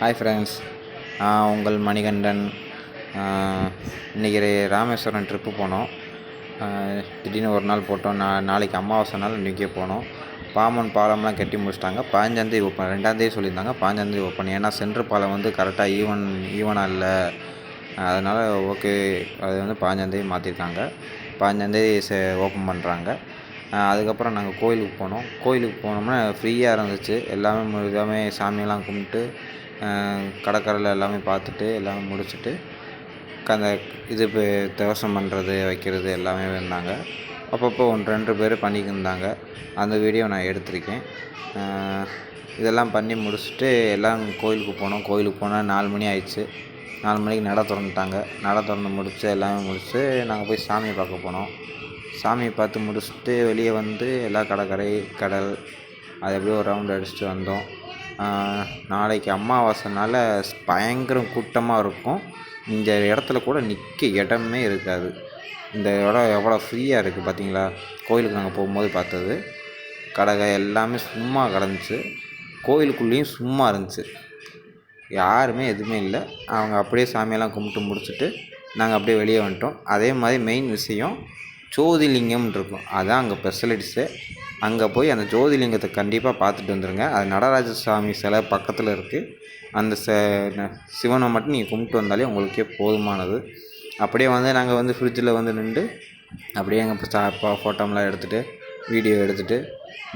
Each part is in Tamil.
ஹாய் ஃப்ரெண்ட்ஸ் நான் உங்கள் மணிகண்டன். இன்றைக்கி ராமேஸ்வரம் ட்ரிப்பு போனோம். திடீர்னு ஒரு நாள் போட்டோம். நான் நாளைக்கு அமாவாசைனால இன்றைக்கே போனோம். பாம்பன் பாலம்லாம் கட்டி முடிச்சிட்டாங்க. பாஞ்சாந்தேதி ஓப்பன் ரெண்டாந்தேதி சொல்லியிருந்தாங்க. பாஞ்சாந்தேதி ஓப்பன் ஏன்னா சென்ட்ரு பாலம் வந்து கரெக்டாக ஈவன் ஈவனாக இல்லை. அதனால் ஓகே அது வந்து பாஞ்சாந்தேதி மாற்றிருக்காங்க பாஞ்சாந்தேதி செ ஓப்பன் பண்ணுறாங்க அதுக்கப்புறம் நாங்கள் கோயிலுக்கு போனோம். கோயிலுக்கு போனோம்னா ஃப்ரீயாக இருந்துச்சு. எல்லாமே எல்லாமே சாமியெல்லாம் கும்பிட்டு கடற்கரையில் எல்லாமே பார்த்துட்டு எல்லாமே முடிச்சுட்டு அந்த இது இப்போ தவசம் பண்ணுறது வைக்கிறது எல்லாமே இருந்தாங்க. அப்பப்போ ஒன்று ரெண்டு பேர் பண்ணிக்கிட்டு இருந்தாங்க. அந்த வீடியோ நான் எடுத்திருக்கேன். இதெல்லாம் பண்ணி முடிச்சுட்டு எல்லாம் கோயிலுக்கு போனோம். கோயிலுக்கு போனால் நாலு மணி ஆயிடுச்சு. நாலு மணிக்கு நடை திறந்துட்டாங்க. நடை திறந்து முடிச்சு எல்லாமே முடிச்சு நாங்கள் போய் சாமியை பார்க்க போனோம். சாமியை பார்த்து முடிச்சுட்டு வெளியே வந்து எல்லா கடற்கரை கடல் அது எப்படியோ ஒரு ரவுண்ட் அடிச்சுட்டு வந்தோம். நாளைக்கு அமாவாசைனால பயங்கரம் பயங்கர கூட்டமாக இருக்கும். இந்த இடத்துல கூட நிற்க இடமே இருக்காது. இந்த இடம் எவ்வளோ ஃப்ரீயாக இருக்குது பார்த்தீங்களா கோயிலுக்கு நாங்கள் போகும்போது பார்த்தது. கடகை எல்லாமே சும்மா கிடந்துச்சு. கோயிலுக்குள்ளேயும் சும்மா இருந்துச்சு. யாருமே எதுவுமே இல்லை. அவங்க அப்படியே சாமியெல்லாம் கும்பிட்டு முடிச்சுட்டு நாங்கள் அப்படியே வெளியே வந்துட்டோம். அதே மாதிரி மெயின் விஷயம் ஜோதிலிங்கம்னு இருக்கும். அதான் அங்கே ஸ்பெஷலிட்டிஸு அங்கே போய் அந்த ஜோதிலிங்கத்தை கண்டிப்பாக பார்த்துட்டு வந்துடுங்க அது நடராஜ சாமி சிலை பக்கத்தில் இருக்குது அந்த ச சிவனை மட்டும் நீங்கள் கும்பிட்டு வந்தாலே உங்களுக்கே போதுமானது. அப்படியே வந்து நாங்கள் வந்து ஃப்ரிட்ஜில் வந்து நின்று அப்படியே எங்கள் ஃபோட்டோலாம் எடுத்துகிட்டு வீடியோ எடுத்துகிட்டு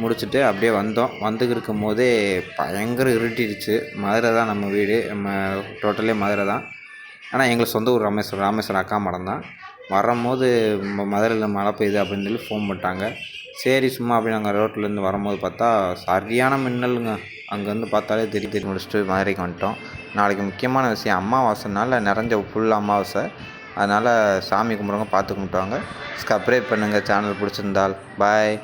முடிச்சுட்டு அப்படியே வந்தோம். வந்துக்கு இருக்கும் போதே பயங்கர இருட்டிடுச்சு. மதுரை தான் நம்ம வீடு. நம்ம டோட்டலே மதுரை தான். ஆனால் எங்களுக்கு சொந்த ஊர் ராமேஸ்வரம் ராமேஸ்வரம் அக்கா மடம் தான் வரும்போது ம- மதுரையில் மழை பெய்யுது அப்படின்னு சொல்லி ஃபோன் பண்ணிட்டாங்க சரி சும்மா அப்படி நாங்கள் ரோட்லேருந்து வரும்போது பார்த்தா சரியான மின்னலுங்க. அங்கேருந்து பார்த்தாலே தெரிய தெரிய முடிச்சுட்டு மதுரைக்கு வந்துட்டோம். நாளைக்கு முக்கியமான விஷயம் அமாவாசைனால நிறைஞ்ச ஃபுல் அமாவாசை. அதனால் சாமி கும்பிட்றவங்க பார்த்து கும்பிட்டுவாங்க. சப்ஸ்கிரைப் பண்ணுங்கள் சேனல் பிடிச்சிருந்தால். பாய்.